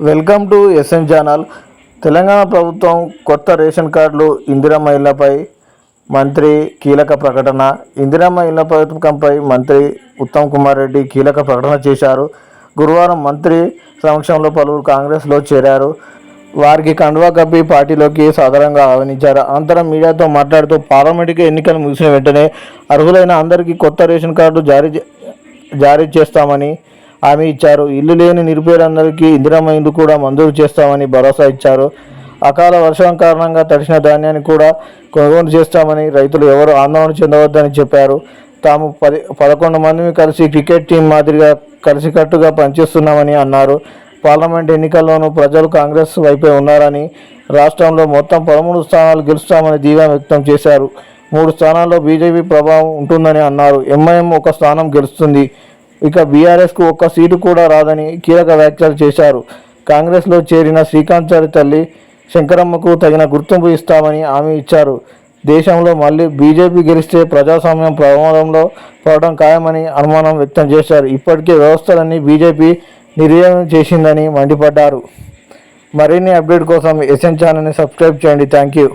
Welcome to SN channel Telangana ప్రభుత్వం కొత్త ration కార్డులు ఇందిరమ్మ ఇళ్ళపై మంత్రి కీలక ప్రకటన. ఇందిరమ్మ ఇళ్ళ పథకంపై మంత్రి ఉత్తమ్ కుమార్ రెడ్డి కీలక ప్రకటన చేశారు. గురువారం మంత్రి సమక్షంలో పలువురు కాంగ్రెస్లో చేరారు. వారికి కండువా కప్పి పార్టీలోకి సాధారణంగా ఆహ్వానించారు. అనంతరం మీడియాతో మాట్లాడుతూ పార్లమెంటుకి ఎన్నికలు ముగిసిన వెంటనే అర్హులైన అందరికీ కొత్త రేషన్ కార్డు జారీ జారీ చేస్తామని హామీ ఇచ్చారు. ఇల్లు లేని నిరుపేరందరికీ ఇందిరమ్మ ఇల్లు కూడా మంజూరు చేస్తామని భరోసా ఇచ్చారు. అకాల వర్షం కారణంగా తడిసిన ధాన్యాన్ని కూడా కొనుగోలు చేస్తామని రైతులు ఎవరు ఆందోళన చెందవద్దని చెప్పారు. తాము పది పదకొండు మందిని కలిసి క్రికెట్ టీం మాదిరిగా కలిసికట్టుగా పనిచేస్తున్నామని అన్నారు. పార్లమెంట్ ఎన్నికల్లోనూ ప్రజలు కాంగ్రెస్ వైపే ఉన్నారని రాష్ట్రంలో మొత్తం పదమూడు స్థానాలు గెలుస్తామని ధీమా వ్యక్తం చేశారు. మూడు స్థానాల్లో బీజేపీ ప్రభావం ఉంటుందని అన్నారు. ఎంఐఎం ఒక స్థానం గెలుస్తుంది. ఇక బీఆర్ఎస్కు ఒక్క సీటు కూడా రాదని కీలక వ్యాఖ్యలు చేశారు. కాంగ్రెస్లో చేరిన శ్రీకాంత్ చారి తల్లి శంకరమ్మకు తగిన గుర్తింపు ఇస్తామని హామీ ఇచ్చారు. దేశంలో మళ్ళీ బీజేపీ గెలిస్తే ప్రజాస్వామ్యం ప్రమాదంలో పడడం ఖాయమని అనుమానం వ్యక్తం చేశారు. ఇప్పటికే వ్యవస్థలన్నీ బీజేపీ నిర్వీర్యం చేసిందని మండిపడ్డారు. మరిన్ని అప్డేట్ కోసం ఎస్ఎన్ ఛానల్ని సబ్స్క్రైబ్ చేయండి. Thank you.